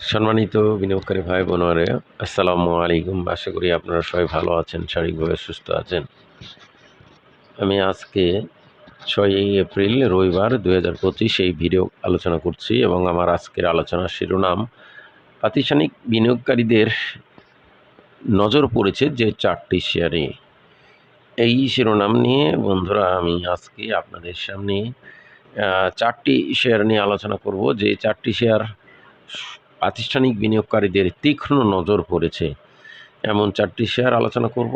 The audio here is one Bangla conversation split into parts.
সম্মানিত বিনিয়োগকারী ভাই বোনেরা, আসসালামু আলাইকুম। আশা করি আপনারা সবাই ভালো আছেন, শারীরিকভাবে সুস্থ আছেন। আমি আজকে ছয়ই এপ্রিল, রবিবার দু হাজার পঁচিশ এই ভিডিও আলোচনা করছি এবং আমার আজকের আলোচনার শিরোনাম প্রাতিষ্ঠানিক বিনিয়োগকারীদের নজর পড়েছে যে চারটি শেয়ারে। এই শিরোনাম নিয়ে বন্ধুরা, আমি আজকে আপনাদের সামনে চারটি শেয়ার নিয়ে আলোচনা করব। যে চারটি শেয়ার প্রাতিষ্ঠানিক বিনিয়োগকারীদের তীক্ষ্ণ নজর পড়েছে। এমন চারটি শেয়ার আলোচনা করব।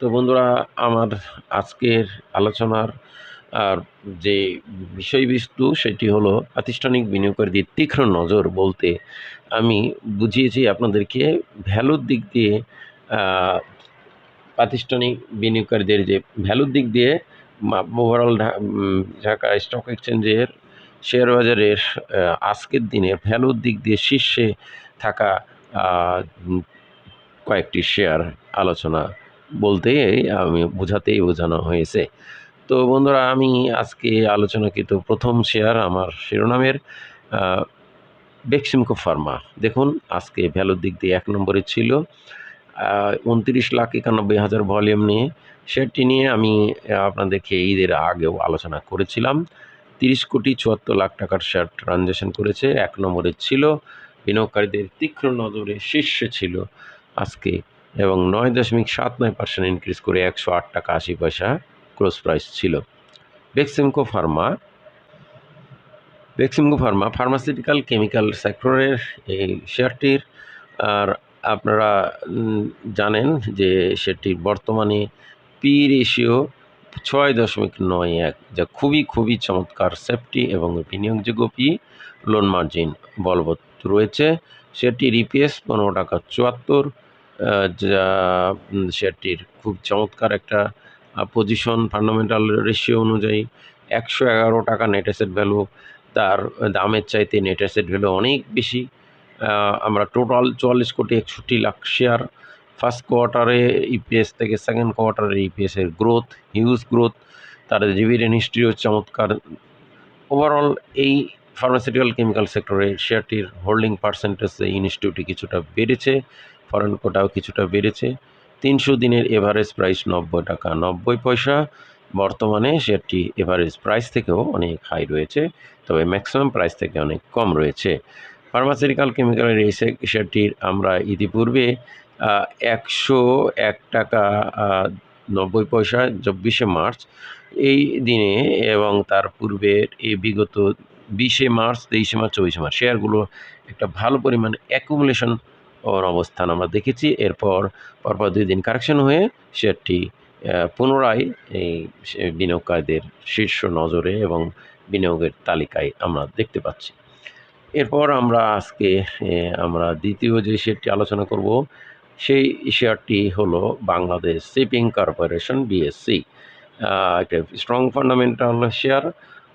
তো বন্ধুরা, আমার আজকের আলোচনার, আর যে বিষয়বস্তু সেটি হলো প্রাতিষ্ঠানিক বিনিয়োগকারীদের তীক্ষ্ণ নজর বলতে আমি বুঝিয়েছি আপনাদেরকে ভ্যালুর দিক দিয়ে প্রাতিষ্ঠানিক বিনিয়োগকারীদের যে ভ্যালুর দিক দিয়ে ওভারঅল ঢাকা স্টক এক্সচেঞ্জের শেয়ার বাজারের আজকের দিনে ভ্যালুর দিক দিয়ে শীর্ষে থাকা কয়েকটি শেয়ার আলোচনা বলতে আমি বোঝাতেই বোঝানো হয়েছে। তো বন্ধুরা, আমি আজকে আলোচনাকৃত প্রথম শেয়ার আমার শিরোনামের বেক্সিমকো ফার্মা। দেখুন, আজকে ভ্যালুর দিক দিয়ে এক নম্বরে ছিল উনত্রিশ লাখ একানব্বই হাজার ভলিউম নিয়ে। শেয়ারটি নিয়ে আমি আপনাদেরকে ঈদের আগেও আলোচনা করেছিলাম। তিরিশ কোটি চুয়াত্তর লাখ টাকার শেয়ার ট্রানজ্যাকশন করেছে। এক নম্বরে ছিল, বিনিয়োগকারীদের তীক্ষ্ণ নজরে শীর্ষে ছিল আজকে এবং নয় দশমিক সাত নয় পার্সেন্ট ইনক্রিজ করে একশো আট টাকা আশি পয়সা ক্লোজ প্রাইস ছিল। Beximco pharma Beximco pharma pharmaceutical chemical সেক্টরের এই শেয়ারটির আর আপনারা জানেন যে সেটির বর্তমানে পি রেশিও ছয় দশমিক নয় এক, যা খুবই খুবই চমৎকার সেফটি এবং বিনিয়োগযোগ্য পি লোন মার্জিন বলবৎ রয়েছে। সেটির ইপিএস পনেরো টাকা চুয়াত্তর যা শেয়ারটির খুব চমৎকার একটা পজিশন ফান্ডামেন্টাল রেশিও অনুযায়ী একশো এগারো টাকা নেট অ্যাসেট ভ্যালু তার দামের চাইতে নেট অ্যাসেট ভ্যালু অনেক বেশি। আমরা টোটাল চুয়াল্লিশ কোটি একষট্টি লাখ শেয়ার ফার্স্ট কোয়ার্টারে ইপিএস থেকে সেকেন্ড কোয়ার্টারে ইপিএসের গ্রোথ হিউজ গ্রোথ তার ডিভিডেন্ড হিস্ট্রিও চমৎকার। ওভারঅল এই ফার্মাসিউটিক্যাল কেমিক্যাল সেক্টরে শেয়ারটির হোল্ডিং পার্সেন্টেজ এই ইনস্টিটিউটে কিছুটা বেড়েছে ফরেন কোটাও কিছুটা বেড়েছে। তিনশো দিনের এভারেজ প্রাইস নব্বই টাকা নব্বই পয়সা। বর্তমানে শেয়ারটি এভারেজ প্রাইস থেকেও অনেক হাই রয়েছে, তবে ম্যাক্সিমাম প্রাইস থেকে অনেক কম রয়েছে। ফার্মাসিউটিক্যাল কেমিক্যালের এই শেয়ারটির আমরা ইতিপূর্বে একশো এক টাকা নব্বই পয়সা চব্বিশে মার্চ। এই দিনে এবং তার পূর্বের এই বিগত বিশে মার্চ, তেইশে মার্চ, চব্বিশে মার্চ শেয়ারগুলো একটা ভালো পরিমাণ অ্যাকুমুলেশন অবস্থান আমরা দেখেছি। এরপর, পরপর দুই দিন কারেকশন হয়ে শেয়ারটি পুনরায় এই বিনিয়োগকারীদের শীর্ষ নজরে এবং বিনিয়োগের তালিকায় আমরা দেখতে পাচ্ছি। এরপর আমরা আজকে আমরা দ্বিতীয় যে শেয়ারটি আলোচনা করব সেই শেয়ারটি হলো বাংলাদেশ, শিপিং কর্পোরেশন বিএসসি একটা স্ট্রং ফান্ডামেন্টাল শেয়ার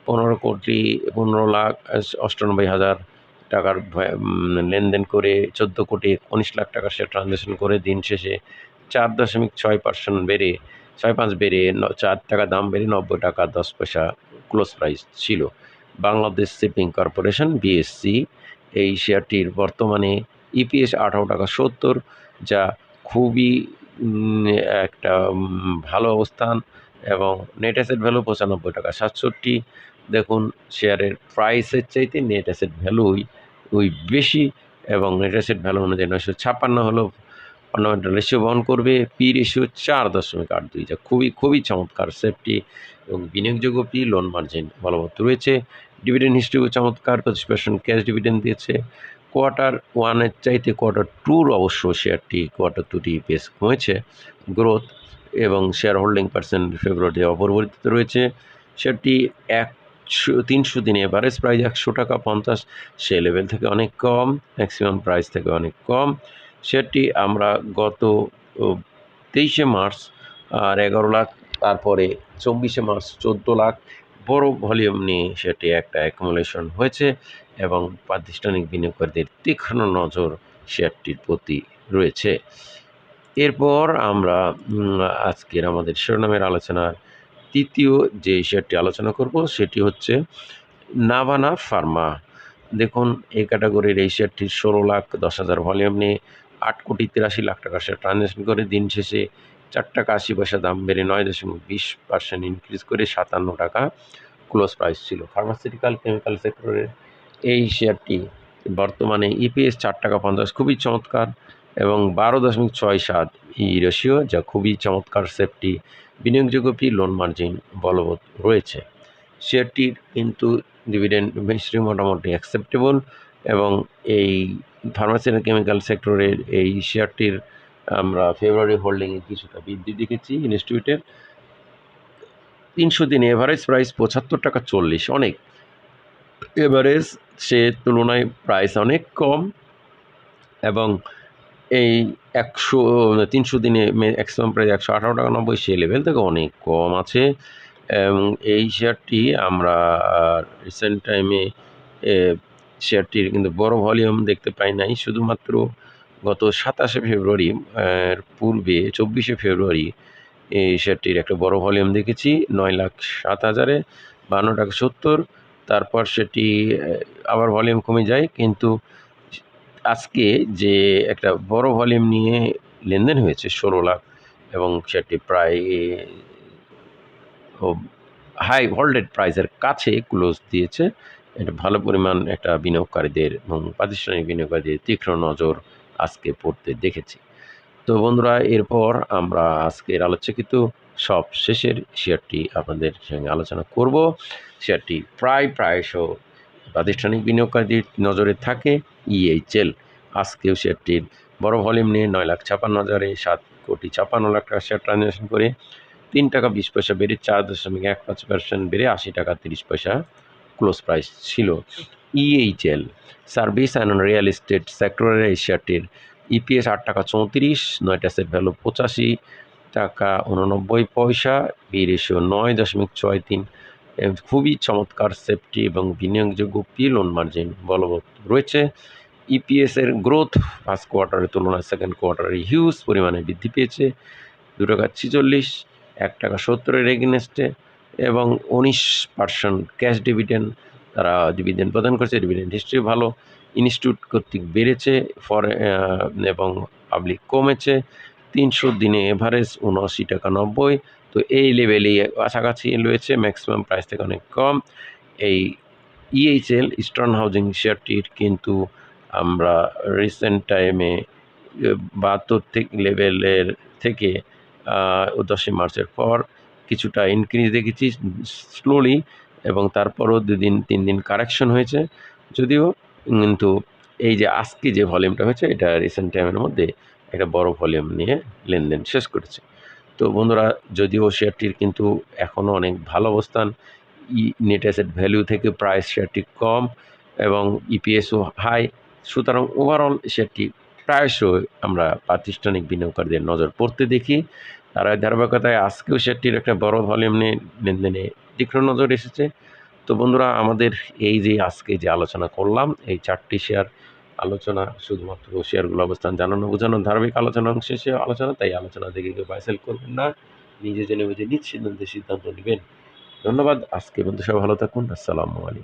পনেরো কোটি পনেরো লাখ অষ্টানব্বই হাজার টাকার লেনদেন করে চোদ্দ কোটি উনিশ লাখ টাকার শেয়ার ট্রানজ্যাকশন করে দিন শেষে চার দশমিক ছয় পার্সেন্ট বেড়ে, ছয় পাঁচ বেড়ে চার টাকা দাম বেড়ে নব্বই টাকা দশ পয়সা ক্লোজ প্রাইস ছিল। বাংলাদেশ শিপিং কর্পোরেশন বিএসসি এই শেয়ারটির বর্তমানে ইপিএস আঠারো টাকা সত্তর যা খুবই একটা ভালো অবস্থান এবং নেট অ্যাসেট ভ্যালু পঁচানব্বই টাকা। সাতষট্টি, দেখুন শেয়ারের প্রাইসের চাইতে নেট অ্যাসেট ভ্যালুই ওই বেশি এবং নেট অ্যাসেট ভ্যালু অনুযায়ী নয়শো ছাপ্পান্ন হলো ফান্ডামেন্টাল রেশিও বহন করবে। পি রেশিও চার দশমিক আট দুই, যা খুবই খুবই চমৎকার। সেফটি এবং বিনিয়োগযোগ্য পি লোন মার্জিন বলবৎ রয়েছে। ডিভিডেন্ড হিস্ট্রিও চমৎকার পঁচিশ পার্সেন্ট ক্যাশ ডিভিডেন্ড দিয়েছে। কোয়ার্টার ওয়ানের চাইতে কোয়ার্টার টুর অবশ্য শেয়ারটি কোয়ার্টার টুটি বেশ কমেছে। গ্রোথ এবং শেয়ার হোল্ডিং পার্সেন্ট ফেব্রুয়ারিতে অপরিবর্তিত রয়েছে। শেয়ারটি একশো, তিনশো দিনে এভারেজ প্রাইস একশো টাকা পঞ্চাশ। সে লেভেল থেকে অনেক কম ম্যাক্সিমাম প্রাইস থেকে অনেক কম। শেয়ারটি আমরা গত তেইশে মার্চ আর এগারো লাখ, তারপরে চব্বিশে মার্চ চোদ্দ লাখ। বড় ভলিউম নিয়ে সেটি একটা অ্যাকুমুলেশন হয়েছে। এবং প্রাতিষ্ঠানিক বিনিয়োগকারীদের তীক্ষ্ণ নজর শেয়ারটির প্রতি রয়েছে। এরপর আমরা আজকের আমাদের শিরোনামের আলোচনার তৃতীয় যে শেয়ারটি আলোচনা করব সেটি হচ্ছে নাভানা ফার্মা দেখুন, এই ক্যাটাগরির এই শেয়ারটি ষোলো লাখ দশ হাজার ভলিউম নিয়ে আট কোটি তিরাশি লাখ টাকা শেয়ার ট্রানজ্যাকশন করে দিন শেষে চার টাকা আশি পয়সা দাম বেড়ে নয় দশমিক বিশ পার্সেন্ট ইনক্রিজ করে সাতান্ন টাকা ক্লোজ প্রাইস ছিল। ফার্মাসিউটিক্যাল কেমিক্যাল সেক্টরের এই শেয়ারটি বর্তমানে ইপিএস চার টাকা পঞ্চাশ, খুবই চমৎকার এবং বারো দশমিক ছয় সাত ই রেশিও যা খুবই চমৎকার সেফটি বিনিয়োগযোগ্য পি লোন মার্জিন বলবৎ রয়েছে। শেয়ারটির কিন্তু ডিভিডেন্ড হিস্ট্রি মোটামুটি অ্যাকসেপ্টেবল এবং এই ফার্মাসিউটিক্যাল কেমিক্যাল সেক্টরের এই শেয়ারটির আমরা ফেব্রুয়ারি হোল্ডিংয়ে কিছুটা বৃদ্ধি দেখেছি ইনস্টিটিউটের তিনশো দিনে এভারেজ প্রাইস পঁচাত্তর টাকা চল্লিশ, অনেক। এভারেজ সে তুলনায় প্রাইস অনেক কম এবং এই একশো তিনশো দিনে ম্যাক্সিমাম প্রাইস একশো আঠারো টাকা নব্বই সে লেভেল থেকে অনেক কম আছে এবং এই শেয়ারটি আমরা রিসেন্ট টাইমে শেয়ারটির কিন্তু বড় ভলিউম দেখতে পাই নাই। শুধুমাত্র গত সাতাশে ফেব্রুয়ারি পূর্বে চব্বিশে ফেব্রুয়ারি এই শেয়ারটির একটা বড় ভলিউম দেখেছি। নয় লাখ সাত হাজারে বান্ন টাকা সত্তর। তারপর সেটি আবার ভলিউম কমে যায়। কিন্তু আজকে যে একটা বড় ভলিউম নিয়ে লেনদেন হয়েছে ষোলো লাখ এবং সেটি প্রায় হাই ভোল্টেড প্রাইসের কাছে ক্লোজ দিয়েছে। এটা ভালো পরিমাণ একটা বিনিয়োগকারীদের এবং প্রাতিষ্ঠানিক বিনিয়োগকারীদের তীক্ষ্ণ নজর আজকে পড়তে দেখেছি। তো বন্ধুরা, এরপর আমরা আজকের আলোচকিত সব শেষের শেয়ারটি আপনাদের সঙ্গে আলোচনা করব। শেয়ারটি প্রায় প্রায়শ প্রাতিষ্ঠানিক বিনিয়োগকারীদের নজরে থাকে ইএইচএল আজকেও শেয়ারটির বড় ভলিউম নিয়ে নয় লাখ ছাপান্ন হাজারে সাত কোটি ছাপান্ন লাখ টাকা শেয়ার ট্রানজ্যাকশন করে তিন টাকা বিশ পয়সা বেড়ে চার দশমিক এক পাঁচ পার্সেন্ট বেড়ে আশি টাকা তিরিশ পয়সা ক্লোজ প্রাইস ছিল। EHL service and real estate সেক্টরের এই শেয়ারটির ইপিএস আট টাকা চৌত্রিশ নয়টা সেট ভ্যালু পঁচাশি টাকা উননব্বই পয়সা বি রেশিও নয় দশমিক ছয় তিন খুবই চমৎকার সেফটি এবং বিনিয়োগযোগ্য পি লোন মার্জিন বলবৎ রয়েছে। ইপিএসের গ্রোথ ফার্স্ট কোয়ার্টারের তুলনায় সেকেন্ড কোয়ার্টারে হিউজ পরিমাণে বৃদ্ধি পেয়েছে। দু টাকা ছিচল্লিশ, এক টাকা সত্তরের এগেনস্টে এবং উনিশ পার্সেন্ট ক্যাশ ডিভিডেন্ড তারা ডিভিডেন্ড প্রদান করছে। ডিভিডেন্ড হিস্ট্রি ভালো। ইনস্টিটিউট কর্তৃক বেড়েছে, ফর এবং পাবলিক কমেছে। তিনশো দিনে এভারেজ উনআশি টাকা নব্বই। তো এই লেভেলেই কাছাকাছি রয়েছে ম্যাক্সিমাম প্রাইস থেকে অনেক কম। এই ইএইচএল ইস্টার্ন হাউজিং শেয়ারটির কিন্তু আমরা রিসেন্ট টাইমে বাহাত্তর থেকে লেভেলের থেকে দশই মার্চের পর কিছুটা ইনক্রিজ দেখেছি স্লোলি এবং তারপরও দুদিন তিন দিন কারেকশন হয়েছে। যদিও কিন্তু এই যে আজকে যে ভলিউমটা হয়েছে, এটা রিসেন্ট টাইমের মধ্যে একটা বড় ভলিউম নিয়ে লেনদেন শেষ করেছে। তো বন্ধুরা, যদিও শেয়ারটির কিন্তু এখনও অনেক ভালো অবস্থান, ই নেট অ্যাসেট ভ্যালু থেকে প্রাইস শেয়ারটি কম এবং ইপিএসও হাই সুতরাং ওভারঅল শেয়ারটি প্রায়শই আমরা প্রাতিষ্ঠানিক বিনিয়োগকারীদের নজর পড়তে দেখি। তার ধারাবাহিকতায় আজকেও শেয়ারটির একটা বড় ভলিউম নিয়ে লেনদেনে তীক্ষ্ণ নজর এসেছে। তো বন্ধুরা, আমাদের এই যে আজকে যে আলোচনা করলাম, এই চারটি শেয়ার আলোচনা, শুধুমাত্র শেয়ারগুলো অবস্থান জানানো বোঝানো ধারাবাহিক আলোচনা শেষে আলোচনা, তাই আলোচনা দেখে কেউ বাইসেল করবেন না। নিজে জেনে বুঝে নিজ সিদ্ধান্তে সিদ্ধান্ত নেবেন। ধন্যবাদ। আজকে বন্ধু সব ভালো থাকুন। আসসালামু আলাইকুম।